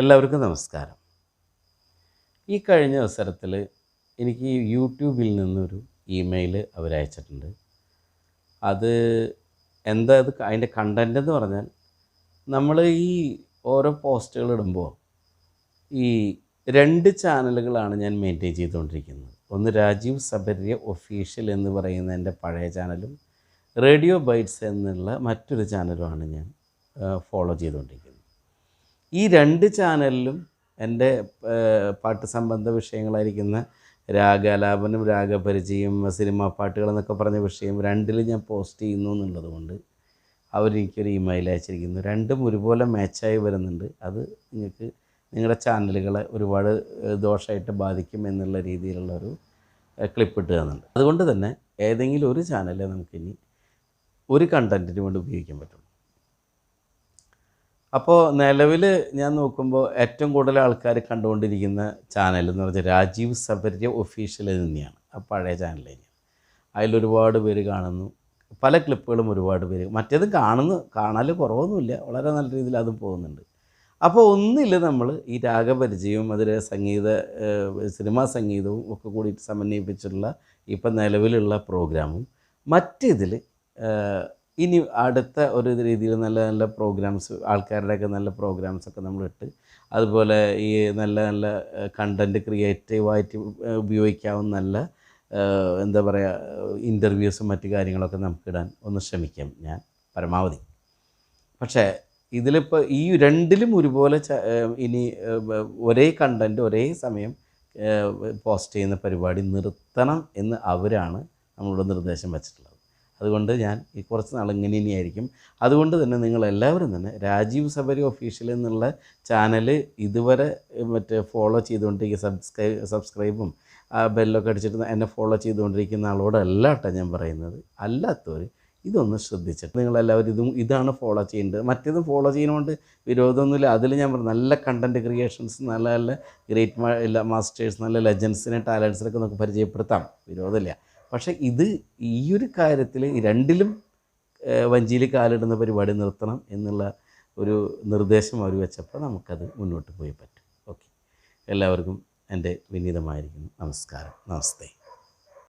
എല്ലാവർക്കും നമസ്കാരം. ഈ കഴിഞ്ഞ അവസരത്തിൽ എനിക്ക് യൂട്യൂബിൽ നിന്നൊരു ഇമെയിൽ അവരയച്ചിട്ടുണ്ട് അത് എന്താ അത് അതിന്റെ കണ്ടന്റ് എന്ന് പറഞ്ഞാൽ നമ്മൾ ഈ ഓരോ പോസ്റ്റുകൾ ഇടുമ്പോൾ ഈ രണ്ട് ചാനലുകളാണ് ഞാൻ മെയിന്റെയിൻ ചെയ്തുകൊണ്ടിരിക്കുന്നത്. ഒന്ന് രാജീവ് സബര്യ ഒഫീഷ്യൽ എന്ന് പറയുന്ന എന്റെ പഴയ ചാനലും റേഡിയോ ബൈറ്റ്സ് എന്നുള്ള മറ്റൊരു ചാനലുമാണ് ഞാൻ ഫോളോ ചെയ്തുകൊണ്ടിരിക്കുന്നത്. ഈ രണ്ട് ചാനലിലും എന്റെ പാട്ട് സംബന്ധ വിഷയങ്ങളായിരിക്കുന്ന രാഗാലാപനം രാഗപരിചയം സിനിമാ പാട്ടുകൾ എന്നൊക്കെ പറഞ്ഞ വിഷയം രണ്ടിലും ഞാൻ പോസ്റ്റ് ചെയ്യുന്നു എന്നുള്ളത് കൊണ്ട് അവരെനിക്കൊരു ഇമെയിൽ അയച്ചിരിക്കുന്നു. രണ്ടും ഒരുപോലെ മാച്ചായി വരുന്നുണ്ട്. അത് നിങ്ങൾക്ക് നിങ്ങളുടെ ചാനലുകളെ ഒരുപാട് ദോഷമായിട്ട് ബാധിക്കും എന്നുള്ള രീതിയിലുള്ള ഒരു ക്ലിപ്പ് ഇട്ട് തന്നുണ്ട് അതുകൊണ്ട് തന്നെ ഏതെങ്കിലും ഒരു ചാനലേ നമുക്കിനി ഒരു കണ്ടന്റിന് വേണ്ടി ഉപയോഗിക്കാൻ പറ്റുള്ളൂ അപ്പോൾ നിലവിൽ ഞാൻ നോക്കുമ്പോൾ ഏറ്റവും കൂടുതൽ ആൾക്കാർ കണ്ടുകൊണ്ടിരിക്കുന്ന ചാനൽ എന്ന് പറഞ്ഞാൽ രാജീവ് സബര്യ ഒഫീഷ്യൽ തന്നെയാണ്. ആ പഴയ ചാനൽ തന്നെയാണ്. അതിലൊരുപാട് പേര് കാണുന്നു. പല ക്ലിപ്പുകളും ഒരുപാട് പേര് മറ്റേത് കാണുന്നു. കാണാൽ കുറവൊന്നുമില്ല. വളരെ നല്ല രീതിയിൽ അതും പോകുന്നുണ്ട്. അപ്പോൾ ഒന്നില്ല നമ്മൾ ഈ രാഗപരിചയവും അതിലെ സംഗീത സിനിമാ സംഗീതവും ഒക്കെ കൂടി സമന്വയിപ്പിച്ചിട്ടുള്ള ഇപ്പം നിലവിലുള്ള പ്രോഗ്രാമും മറ്റേതിൽ ഇനി അടുത്ത ഒരു രീതിയിൽ നല്ല നല്ല പ്രോഗ്രാംസ് ആൾക്കാരുടെയൊക്കെ നല്ല പ്രോഗ്രാംസ് ഒക്കെ നമ്മൾ ഇട്ട് അതുപോലെ ഈ നല്ല നല്ല കണ്ടന്റ് ക്രിയേറ്റീവായിട്ട് ഉപയോഗിക്കാവുന്ന നല്ല എന്താ പറയുക ഇന്റർവ്യൂസും മറ്റു കാര്യങ്ങളൊക്കെ നമുക്കിടാൻ ഒന്ന് ശ്രമിക്കാം ഞാൻ പരമാവധി. പക്ഷേ ഇതിലിപ്പോൾ ഈ രണ്ടിലും ഒരുപോലെ ഇനി ഒരേ കണ്ടന്റ് ഒരേ സമയം പോസ്റ്റ് ചെയ്യുന്ന പരിപാടി നിർത്തണം എന്ന് അവരാണ് നമ്മളോട് നിർദ്ദേശം വച്ചിട്ടുള്ളത്. അതുകൊണ്ട് ഞാൻ ഈ കുറച്ച് നാൾ ഇങ്ങനെ ഇനിയായിരിക്കും അതുകൊണ്ട് തന്നെ നിങ്ങളെല്ലാവരും തന്നെ രാജീവ് സബരി ഒഫീഷ്യൽ എന്നുള്ള ചാനൽ ഇതുവരെ മറ്റേ ഫോളോ ചെയ്തുകൊണ്ടിരിക്കുക സബ്സ്ക്രൈബ് സബ്സ്ക്രൈബും ആ ബെല്ലൊക്കെ അടിച്ചിട്ട് എന്നെ ഫോളോ ചെയ്തുകൊണ്ടിരിക്കുന്ന ആളോടല്ല കേട്ടോ ഞാൻ പറയുന്നത്. അല്ലാത്തവർ ഇതൊന്ന് ശ്രദ്ധിച്ചിട്ട് നിങ്ങളെല്ലാവരും ഇതും ഇതാണ് ഫോളോ ചെയ്യേണ്ടത്. മറ്റേതും ഫോളോ ചെയ്യുന്നതുകൊണ്ട് വിരോധമൊന്നുമില്ല. അതിൽ ഞാൻ പറഞ്ഞു നല്ല കണ്ടന്റ് ക്രിയേഷൻസ് നല്ല നല്ല ഗ്രേറ്റ് മാസ്റ്റേഴ്സ് നല്ല ലെജൻസിനെ ടാലൻസിനൊക്കെ നമുക്ക് പരിചയപ്പെടുത്താം. വിരോധമില്ല. പക്ഷേ ഇത് ഈ ഒരു കാര്യത്തിൽ രണ്ടിലും വഞ്ചിയിൽ കാലിടുന്ന പരിപാടി നിർത്തണം എന്നുള്ള ഒരു നിർദ്ദേശം അവർ വെച്ചപ്പോൾ നമുക്കത് മുന്നോട്ട് പോയി പറ്റും. ഓക്കെ. എല്ലാവർക്കും എന്റെ വിനീതമായിരിക്കുന്നു. നമസ്കാരം. നമസ്തേ.